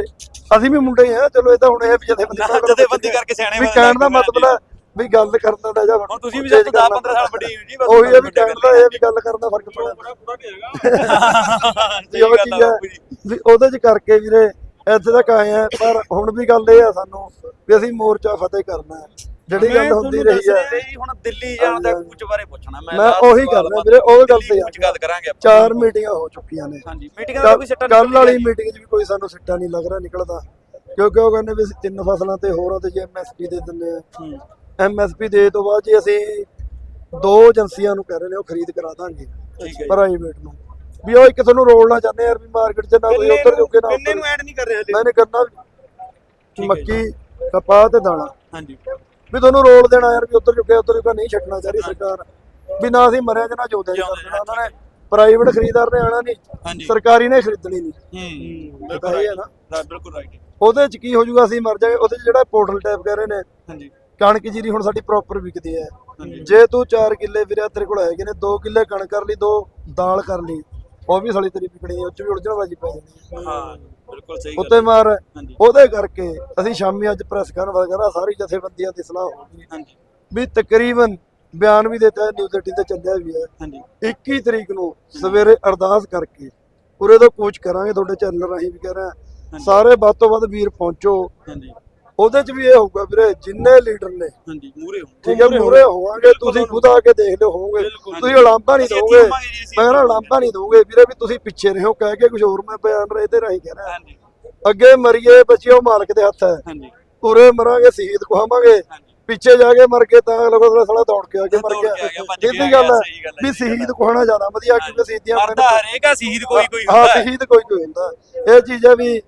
B: ਅਸੀਂ ਵੀ ਮੁੰਡੇ ਹੀ ਆ ਚਲੋ ਇਹ ਤਾਂ ਹੁਣ ਇਹ ਵੀ ਜਥੇਬੰਦੀ
A: ਜਥੇਬੰਦੀ ਕਰਕੇ ਸਿਆਣੇ
B: ਵੀ ਕਹਿਣ ਦਾ ਮਤਲਬ ਹੈ ਵੀ ਗੱਲ ਕਰਨ ਦਾ ਜਾਂ
A: ਹੁਣ ਤੁਸੀਂ ਵੀ ਜਦ ਤੋਂ 10 15 ਸਾਲ ਵੱਡੇ ਹੋ ਜੀ ਬਸ
B: ਉਹੀ ਹੈ ਵੀ ਕਹਿਣ ਦਾ ਇਹ ਵੀ ਗੱਲ ਕਰਨ ਦਾ ਫ਼ਰਕ ਪੈਣਾ। [LAUGHS]
A: ਸਹੀ
B: ਉਹ ਚੀਜ਼ ਹੈ
A: ਜੀ।
B: ਵੀ ਉਹਦੇ ਚ ਕਰਕੇ ਵੀਰੇ ਇੱਥੇ ਤੱਕ ਆਏ ਆ ਪਰ ਹੁਣ ਵੀ ਗੱਲ ਇਹ ਆ ਸਾਨੂੰ ਵੀ ਅਸੀਂ ਮੋਰਚਾ ਫਤਿਹ ਕਰਨਾ ਹੈ। ਜਿਹੜੀ ਗੱਲ ਹੁੰਦੀ ਰਹੀ
A: ਰਿਹਾ ਜੀ, ਹੁਣ ਦਿੱਲੀ ਜਾਣ ਦਾ। ਕੂਚ ਬਾਰੇ ਪੁੱਛਣਾ ਮੈਂ
B: ਮੈਂ ਉਹੀ ਕਰਨਾ
A: ਬਾਅਦ
B: ਵੀਰੇ, ਉਹ ਗੱਲ ਤੇ
A: ਕੂਚ ਗੱਲ ਕਰਾਂਗੇ
B: ਚਾਰ ਮੀਟਿੰਗਾਂ ਹੋ ਚੁੱਕੀਆਂ ਨੇ।
A: ਹਾਂਜੀ ਮੀਟਿੰਗ ਦਾ ਕੋਈ ਸੱਟਾ ਨਹੀਂ
B: ਕੱਲ ਵਾਲੀ ਮੀਟਿੰਗ 'ਚ ਵੀ ਕੋਈ ਸਾਨੂੰ ਸਿੱਟਾ ਨਹੀਂ ਲੱਗ ਰਿਹਾ ਨਿਕਲਦਾ। ਕਿਉਂਕਿ ਉਹ ਕਹਿੰਦੇ ਵੀ ਅਸੀਂ ਤਿੰਨ ਫਸਲਾਂ ਤੇ ਹੋਰਾਂ ਤੇ ਜੇ ਐਮਐਸਪੀ ਦੇ ਦਿੰਦੇ ਆ। ਐਮਐਸਪੀ ਦੇ ਤੋਂ ਬਾਅਦ ਜੀ ਅਸੀਂ ਦੋ ਏਜੰਸੀਆਂ ਨੂੰ ਕਹਿ ਰਹੇ ਨੇ ਉਹ ਖਰੀਦ ਕਰਾ ਦਾਂਗੇ। ਪ੍ਰਾਈਵੇਟ ਨੂੰ। ਵੀ ਉਹ ਇੱਕ ਤੁਹਾਨੂੰ ਰੋਲ ਨਾ ਜਾਂਦੇ ਯਾਰ ਵੀ ਮਾਰਕੀਟ 'ਚ ਨਾ ਕੋਈ ਉੱਧਰ ਜੋਗੇ ਨਾ ਉੱਧਰ।
C: ਨੂੰ ਐਡ ਨਹੀਂ ਕਰ ਰਹੇ ਹਲੇ
B: ਮੈਂ ਨਹੀਂ ਕਰਨਾ। ਮੱਕੀ ਕਪਾਹ ਤੇ ਦਾਣਾ
A: ਹਾਂਜੀ।
B: ਵੀ ਤੁਹਾਨੂੰ ਰੋਲ ਦੇਣਾ ਯਾਰ ਵੀ ਉੱਧਰ ਜੁਗੇ ਉੱਧਰ ਜੁਗਾ ਨਹੀਂ ਛੱਡਣਾ ਚਾਹੀਦੀ ਸਰਕਾਰ। ਵੀ ਨਾ ਅਸੀਂ ਮਰਿਆ ਜਨਾ ਜੋਦੇ
A: ਜਿਉਂਦੇ
B: ਉਹਨਾਂ ਨੇ ਪ੍ਰਾਈਵੇਟ ਖਰੀਦਦਾਰ ਨੇ ਆਣਾ ਨਹੀਂ ਸਰਕਾਰੀ ਨੇ ਖਰੀਦਣੀ ਨਹੀਂ।
A: ਹੂੰ
B: ਤਾਂ
A: ਬਿਲਕੁਲ
B: ਹੈ ਨਾ।
A: ਬਿਲਕੁਲ ਰਾਈਟ
B: ਉਹਦੇ 'ਚ ਕੀ ਹੋ ਜਾਊਗਾ ਅਸੀਂ ਮਰ ਜਾਗੇ। ਉਹਦੇ 'ਚ ਜਿਹੜਾ ਪੋਰਟਲ ਟੈਪ ਕਰ ਰਹੇ ਨੇ
A: ਹਾਂਜੀ।
B: ਕਣਕ ਜੀਰੀ ਹੁਣ ਸਾਡੀ ਪ੍ਰੋਪਰ ਵਿਕਦੀ ਹੈ। ਜੇ ਤੂੰ 4 ਕਿੱਲੇ ਵੀਰੇ ਤੇਰੇ ਕੋਲ ਹੈਗੇ ਨੇ 2 ਕਿੱਲੇ ਕਣਕ ਕਰ ਲਈ ਦੋ ਦਾਲ ਕਰ ਲਈ ਉਹ ਵੀ ਸਾਲੀ ਤੇਰੀ ਵਿਕਣੀ ਹੈ ਉਹ 'ਚ ਵੀ ਉਲਝਣ ਬਾਜੀ ਪੈ ਜਾਣੀ ਹੈ।
A: ਹਾਂ। ਬਿਲਕੁਲ ਸਹੀ
B: ਉੱਤੇ ਮਾਰ ਉਹਦੇ ਕਰਕੇ ਅਸੀਂ ਸ਼ਾਮੀ ਅੱਜ ਪ੍ਰੈਸ ਕਰਨ ਵਗੈਰਾ ਸਾਰੀ ਜਥੇਬੰਦੀਆਂ ਦੀ ਸਲਾਹ ਹੋ ਗਈ
A: ਹਾਂਜੀ।
B: ਵੀ ਤਕਰੀਬਨ ਬਿਆਨ ਵੀ ਦਿੱਤਾ ਹੈ ਨਿਊਜ਼ 18 ਤੇ ਚੱਲਿਆ ਵੀ ਹੈ।
A: ਹਾਂਜੀ।
B: 21 ਤਰੀਕ ਨੂੰ ਸਵੇਰੇ ਅਰਦਾਸ ਕਰਕੇ ਉਰੇ ਤੋਂ ਕੂਚ ਕਰਾਂਗੇ ਤੁਹਾਡੇ ਚੈਨਲ ਰਾਹੀਂ ਵੀ ਕਹਿ ਰਿਹਾ। ਸਾਰੇ ਵੱਧ ਤੋਂ ਵੱਧ ਵੀਰ ਪਹੁੰਚੋ।
A: ਹਾਂਜੀ।
B: ਉਹਦੇ 'ਚ ਵੀ ਇਹ ਹੋਊਗਾ ਵੀਰੇ ਜਿੰਨੇ ਲੀਡਰ ਨੇ।
A: ਹਾਂਜੀ ਮੂਰੇ
B: ਠੀਕ ਹੈ ਮੂਰੇ ਹੋਵਾਂਗੇ ਤੁਸੀਂ ਖੁਦ ਆ ਕੇ ਦੇਖ ਲਿਓ ਹੋਵੋਗੇ। ਤੁਸੀਂ ਉਲਾਂਭਾ ਨਹੀਂ ਦੋਗੇ ਮੈਂ ਕਹਿੰਦਾ ਉਲਾਂਭਾ ਨਹੀਂ ਦੋਗੇ ਵੀਰੇ ਵੀ ਤੁਸੀਂ ਪਿੱਛੇ ਰਹੋ ਕਹਿ ਕੇ ਕੁਝ ਹੋਰ ਮੈਂ ਬਿਆਨ ਤੇ ਰਾਹੀਂ ਕਹਿ ਰਿਹਾ।
A: ਹਾਂਜੀ।
B: ਅੱਗੇ ਮਰੀਏ ਬਚਿਓ ਮਾਲਕ ਦੇ ਹੱਥ ਹੈ।
A: ਹਾਂਜੀ।
B: ਉਰੇ ਮਰਾਂਗੇ ਸ਼ਹੀਦ ਕਹਾਵਾਂਗੇ ਪਿੱਛੇ ਜਾ ਕੇ ਮਰ ਕੇ ਤਾਂ ਲਗੋ ਸਾਲਾ ਦੌੜ ਕੇ ਆ ਕੇ ਮਰ
A: ਗਿਆ,
B: ਗਿਆ
A: ਭੱਜ
B: ਇਹ
A: ਕੇ ਆ
B: ਵੀ ਗੱਲ ਹੈ ਵੀ ਸ਼ਹੀਦ ਕਹਾਣਾ ਜ਼ਿਆਦਾ ਵਧੀਆ ਕਿਉਂਕਿ ਸ਼ਹੀਦੀਆਂ
A: ਹਰੇਕ ਆ ਸ਼ਹੀਦ ਕੋਈ ਕੋਈ ਹੁੰਦਾ ਹੈ।
B: ਸ਼ਹੀਦ ਕੋਈ ਕੋਈ ਹੁੰਦਾ। ਇਹ ਚੀਜ਼ ਹੈ ਵੀ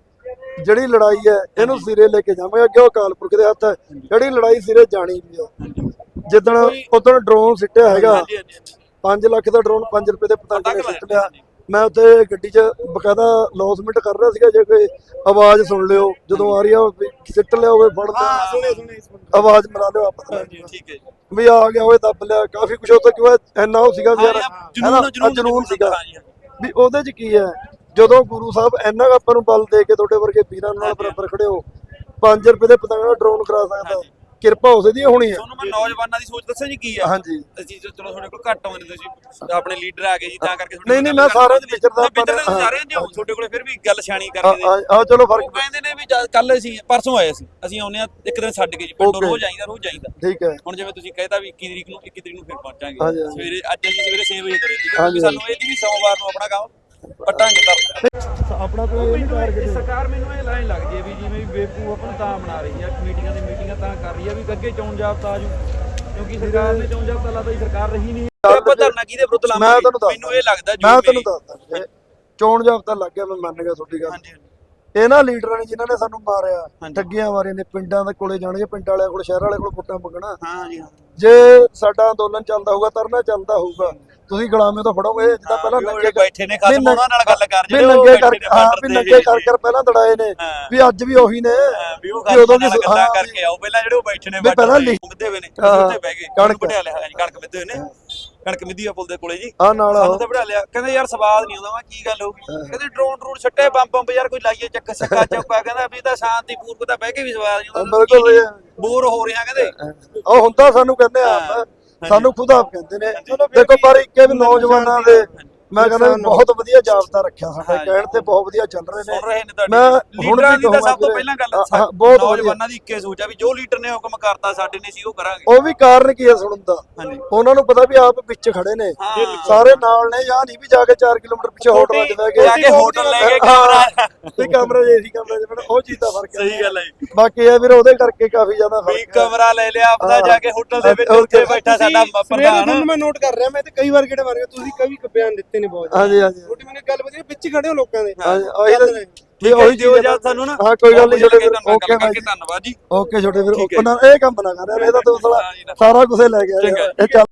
B: ਜਿਹੜੀ ਲੜਾਈ ਹੈ ਇਹਨੂੰ ਸਿਰੇ ਲੈ ਕੇ ਜਾਵਾਂਗੇ। ਅੱਗੇ ਉਹ ਕਾਲਪੁਰਖ ਦੇ ਹੱਥ ਹੈ। ਜਿਹੜੀ ਲੜਾਈ ਸਿਰੇ ਜਾਣੀ ਵੀ ਹੈ। ਜਿੱਦਣ ਉਦੋਂ ਡਰੋਨ ਸਿੱਟਿਆ ਹੈਗਾ।
A: ਹਾਂਜੀ ਹਾਂਜੀ
B: 5 ਲੱਖ ਦਾ ਡਰੋਨ 5 ਰੁਪਏ ਦੇ ਪਤੰਗ ਨੇ ਸਿੱਟ ਲਿਆ। ਮੈਂ ਉੱਥੇ ਗੱਡੀ 'ਚ ਬਕਾਇਦਾ ਲੌਸਮੈਂਟ ਕਰ ਰਿਹਾ ਸੀਗਾ ਜੇ ਕੋਈ ਆਵਾਜ਼ ਸੁਣ ਲਿਓ। ਜਦੋਂ ਆ ਰਹੀ ਆ ਸਿੱਟ ਲਿਆ ਹੋਵੇ ਫੜ
C: ਹਾਂ ਸੁਣੇ ਸੁਣੇ
B: ਆਵਾਜ਼ ਮਰਾ ਲਿਓ ਆਪਾਂ
A: ਠੀਕ ਹੈ
B: ਵੀ ਆ ਗਿਆ ਹੋਏ ਦੱਬ ਲਿਆ। ਕਾਫੀ ਕੁਝ ਉੱਥੇ ਕਿਉਂ ਇੰਨਾ ਉਹ ਸੀਗਾ ਯਾਰ?
A: ਜਨੂਨ
B: ਸੀਗਾ। ਵੀ ਉਹਦੇ 'ਚ ਕੀ ਹੈ? ਜਦੋਂ ਗੁਰੂ ਸਾਹਿਬ ਇੰਨਾ ਆਪਾਂ ਨੂੰ ਬਲ ਦੇ ਕੇ ਤੁਹਾਡੇ ਵਰਗੇ ਵੀਰਾਂ ਨਾਲ ਬਰਾਬਰ ਖੜੇ ਹੋ 5 ਰੁਪਏ ਦੇ ਪਤੰਗ ਨਾਲ ਡਰੋਨ ਕਰਾ ਸਕਦਾ। ਕਿਰਪਾ ਉਸੇ ਦੀ ਹੋਣੀ ਹੈ
A: ਤੁਹਾਨੂੰ ਮੈਂ ਨੌਜਵਾਨਾਂ ਦੀ ਸੋਚ ਦੱਸਾਂ ਜੀ ਕੀ ਆ?
B: ਹਾਂਜੀ।
A: ਅਸੀਂ ਚਲੋ ਤੁਹਾਡੇ ਕੋਲ ਘੱਟ ਆਉਂਦੇ ਤੁਸੀਂ ਆਪਣੇ ਲੀਡਰ ਆ ਗਏ ਜੀ ਤਾਂ ਕਰਕੇ
B: ਨਹੀਂ, ਨਹੀਂ, ਮੈਂ ਸਾਰਿਆਂ ਦੇ ਵਿਚਰਦਾ ਆਪਾਂ
A: ਜੀ ਉਹ ਤੁਹਾਡੇ ਕੋਲੇ ਫਿਰ ਵੀ ਗੱਲ ਸਿਆਣੀ
B: ਆ
A: ਕਰਦੇ
B: ਆ- ਆ ਚਲੋ ਫ਼ਰਕ
A: ਕਹਿੰਦੇ ਨੇ ਵੀ ਕੱਲ ਅਸੀਂ ਪਰਸੋਂ ਆਏ ਸੀ ਅਸੀਂ ਆਉਂਦੇ ਆ ਇੱਕ ਦਿਨ ਛੱਡ ਕੇ ਜੀ ਪਿੰਡੋਂ. ਰੋਜ਼ ਆਈਦਾ ਰੋਜ਼ ਆਈਦਾ।
B: ਠੀਕ ਹੈ।
A: ਹੁਣ ਜਿਵੇਂ ਤੁਸੀਂ ਕਹਿਤਾ ਵੀ 21 ਤਰੀਕ ਨੂੰ 21 ਤਰੀਕ ਨੂੰ ਫਿਰ ਪਹੁੰਚਾਂਗੇ। ਸਵੇਰੇ ਅੱਜ ਅਸੀਂ ਸਵੇਰੇ 6 ਵਜੇ ਤੁਰੇ ਠੀਕ ਹੈ?
B: ਹਾਂਜੀ,
A: ਕਿਉਂਕਿ ਸਾਨੂੰ ਇਹ ਨਹੀਂ ਵੀ ਸੋਮਵਾਰ ਨੂੰ ਆਪਣਾ ਕੰਮ ਪਟਾਂਗੇ ਤਾਂ।
B: ਆਪਣਾ ਕੋਈ ਇਹ ਨਹੀਂ। ਟਾਰਗੇਟ
D: ਸਰਕਾਰ ਮੈਨੂੰ ਇਹ ਲਾਈਨ ਲੱਗਦੀ ਹੈ ਵੀ ਜਿਵੇਂ ਵੀ ਬੇਵਕੂਫ ਆਪਾਂ ਨੂੰ ਤਾਂ ਬਣਾ ਰਹੀ ਹੈ ਮੀਟਿੰਗਾਂ ਦੇ ਮੀਟਿੰਗਾਂ ਤਾਂ ਕਰ ਰਹੀ ਹੈ ਵੀ ਅੱਗੇ ਚੋਣ ਜਾਬਤਾ ਆਜੂ ਕਿਉਂਕਿ ਸਰਕਾਰ ਨੇ ਚੋਣ ਜਾਬਤਾ ਲਾਦਾ ਹੀ ਸਰਕਾਰ ਰਹੀ ਨਹੀਂ।
A: ਤੇ ਆਪਾਂ ਧਰਨਾ ਕਿਹਦੇ ਵਿਰੁੱਧ
B: ਮੈਂ
A: ਲਾਵਾਂਗੇ
B: ਤੁਹਾਨੂੰ ਦੱਸਦਾ।
A: ਮੈਨੂੰ ਇਹ ਲੱਗਦਾ ਜੋ
B: ਮੈਂ
A: ਮੇਰੀ-
B: ਤੁਹਾਨੂੰ ਦੱਸਦਾ। ਵੀਰੇ, ਚੋਣ ਜਾਬਤਾ ਲੱਗ ਗਿਆ ਮੈਂ ਮੰਨ ਗਿਆ ਤੁਹਾਡੀ ਗੱਲ।
A: ਹਾਂਜੀ
B: ਇਹਨਾਂ ਲੀਡਰਾਂ ਨੇ ਜਿਨ੍ਹਾਂ ਨੇ ਸਾਨੂੰ ਮਾਰਿਆ। ਠੱਗੀਆਂ ਮਾਰੇ ਨੇ ਪਿੰਡਾਂ ਦੇ ਕੋਲੇ ਜਾਣਗੇ ਪਿੰਡ ਵਾਲਿਆਂ ਕੋਲ ਸ਼ਹਿਰ ਵਾਲਿਆਂ ਕੋਲ ਵੋਟਾਂ ਮੰਗਣਾ।
A: ਹਾਂ ਜੀ ਹਾਂ।
B: ਜੇ ਸਾਡਾ ਅੰਦੋਲਨ ਚੱਲਦਾ ਹੋਊਗਾ ਧਰਨਾ ਚੱਲਦਾ ਹੋਊਗਾ ਤੁਸੀਂ ਗੁਲਾਮੇ ਤੋਂ ਫੜੋਗੇ ਜਿੱਦਾਂ ਪਹਿਲਾਂ
A: ਵੀ
B: ਨੰਗੇ
A: ਬੈਠੇ ਨੇ
B: ਵੀ
A: ਉਹਨਾਂ ਨਾਲ ਗੱਲ ਕਰ
B: ਵੀ
A: ਜਿਹੜੇ
B: ਨੰਗੇ ਕਰ ਹਾਂ ਵੀ। ਨੰਗੇ ਕਰ ਕਰ ਪਹਿਲਾਂ ਦੜਾਏ ਨੇ
A: ਹਾਂ।
B: ਵੀ ਅੱਜ ਵੀ ਉਹੀ ਨੇ।
A: ਹਾਂ, ਵੀ ਉਹ
B: ਵੀ ਵੀ
A: ਗੱਲਾਂ
B: ਹਾਂ,
A: ਕਰਕੇ ਆਓ ਪਹਿਲਾਂ ਜਿਹੜੇ ਉਹ ਬੈਠੇ ਨੇ
B: ਵੀ ਪਹਿਲਾਂ
A: ਬੈਠੇ
B: ਲਿਖ-
A: ਮਿੱਦੇ ਹੋਏ ਨੇ
B: ਹਾਂ,
A: ਉੱਥੇ ਬਹਿ ਗਏ।
B: ਕਣਕ।
A: ਵਢਿਆ ਲਿਆ ਕਣਕ ਹੋਏ ਨੇ। ਕਣਕ ਮਿੱਦੀ ਆ ਪੁੱਲ ਦੇ ਕੋਲੇ ਜੀ।
B: ਆ ਨਾਲ
A: ਸਾਨੂੰ ਤਾਂ ਵਢਾ ਲਿਆ। ਕਹਿੰਦੇ ਯਾਰ ਸਵਾਦ ਨਹੀਂ ਆਉਂਦਾ। ਮੈਂ ਕੀ ਗੱਲ ਹੋ ਗਈ? ਕਹਿੰਦੇ ਡਰੋਨ ਡਰੋਨ ਛੱਟੇ ਬੰਬ ਬੰਬ ਯਾਰ ਕੋਈ ਲਾਈਏ ਚੱਕ ਸੱਕਾ ਚੌਕਾ ਕਹਿੰਦਾ ਵੀ ਤਾਂ ਸ਼ਾਂਤੀ ਪੂਰਵਕ ਤਾਂ ਬਹਿ ਕੇ ਵੀ ਸਵਾਦ ਨਹੀਂ ਆਉਂਦਾ।
B: ਬਿਲਕੁਲ
A: ਬੋਰ ਹੋ ਰਿਹਾ ਕਹਿੰਦੇ।
B: ਉਹ ਹੁੰਦਾ ਸਾਨੂੰ ਕਹਿੰਦੇ ਆਪ ਸਾਨੂੰ ਖੁਦ ਆਪ ਕਹਿੰਦੇ ਨੇ। ਦੇਖੋ ਪਰ ਇੱਕੇ ਵੀ ਨੌਜਵਾਨਾਂ ਦੇ ਮੈਂ ਕਹਿੰਦਾ ਬਹੁਤ ਵਧੀਆ ਜਾਬਤਾ ਰੱਖਿਆ ਸਾਡਾ। ਕਹਿਣ ਤੇ ਬਹੁਤ ਵਧੀਆ ਚੱਲ ਰਹੇ
A: ਸੁਣ
B: ਨੇ
A: ਰਹੇ ਨੇ ਤੁਹਾਡੀ
B: ਮੈਂ ਹੁਣ
A: ਲੀਡਰਾਂ
B: ਵੀ
A: ਦੀ ਤਾਂ ਸਭ ਤੋਂ
B: ਵੀਰੇ,
A: ਪਹਿਲਾਂ ਗੱਲ
B: ਬਹੁਤ।
A: ਨੌਜਵਾਨਾਂ ਦੀ ਇੱਕੇ ਸੋਚ ਆ ਵੀ ਜੋ ਲੀਡਰ ਨੇ ਹੁਕਮ ਕਰਤਾ ਸਾਡੇ ਨੇ ਸੀ ਉਹ ਕਰਾਂਗੇ
B: ਉਹ ਵੀ ਕਾਰਨ ਕੀ ਹੈ ਸੁਣਨ ਦਾ
A: ਹਾਂਜੀ
B: ਉਹਨਾਂ ਨੂੰ ਪਤਾ ਵੀ ਆਪ ਵਿੱਚ ਖੜੇ ਨੇ। ਸਾਰੇ ਨਾਲ ਨੇ ਜਾਂ ਨਹੀਂ ਵੀ ਜਾ ਕੇ 4 ਕਿਲੋਮੀਟਰ ਪਿੱਛੇ ਹੋਟਲਾਂ 'ਚ ਬਹਿ
A: ਜਾ ਕੇ ਹੋਟਲ ਲੈ ਕੇ ਕੈਮਰਾ
B: ਵੀ ਕਮਰੇ ਜੇ ਸੀ ਕਮਰੇ ਜੇ ਉਹ ਚੀਜ਼ ਦਾ ਫ਼ਰਕ ਹੈ
A: ਸਹੀ ਗੱਲ ਹੈ।
B: ਬਾਕੀ ਇਹ ਵੀਰ ਉਹਦੇ ਕਰਕੇ ਕਾਫੀ ਜ਼ਿਆਦਾ ਫ਼ਰਕ ਹੈ
A: ਕਮਰਾ ਲੈ ਲਿਆ ਆਪਦਾ। ਜਾ ਕੇ ਹੋਟਲ ਦੇ ਵਿੱਚ
B: ਉੱਥੇ
A: ਬੈਠਾ ਸਾਡਾ ਪ੍ਰਧਾਨ
C: ਮੈਂ ਨੋਟ ਕਰ ਰਿਹਾ ਮੈਂ ਤੇ ਕਈ ਵਾਰ ਕਿਹੜੇ ਮਾਰੇ ਤੁਸੀਂ ਕਈ ਬਿਆਨ ਦਿੱਤੇ ਨੇ ਬਹੁਤ
B: ਹਾਂਜੀ ਹਾਂਜੀ।
C: ਛੋਟੀ ਮੈਨੂੰ ਇੱਕ ਗੱਲ ਵਧੀਆ ਵਿੱਚ ਖੜੇ ਹੋ ਲੋਕਾਂ ਦੇ।
B: ਹਾਂਜੀ ਉਹੀ ਤਾਂ
A: ਠੀਕ ਹੈ
B: ਉਹੀ
A: ਜੀ ਉਹ
B: ਚੀਜ਼
A: ਜਾਂ।
B: ਹੈ
A: ਸਾਨੂੰ ਨਾ
B: ਹਾਂ ਕੋਈ ਗੱਲ ਨਹੀਂ ਛੋਟੇ ਵੀਰ
A: ਓਕੇ
B: ਓਕੇ
A: ਕਰਕੇ
B: ਭਾਈ
A: ਧੰਨਵਾਦ ਜੀ
B: ਓਕੇ ਛੋਟੇ ਵੀਰ ਇਹ ਕੰਮ ਕਰ ਯਾਰ ਇਹਦਾ ਤੂੰ ਸਾਲਾ
A: ਹਾਂ ਜੀ, ਨਾ।
B: ਸਾਰਾ ਕੁਝ ਲੈ ਇਹ ਚੱਲ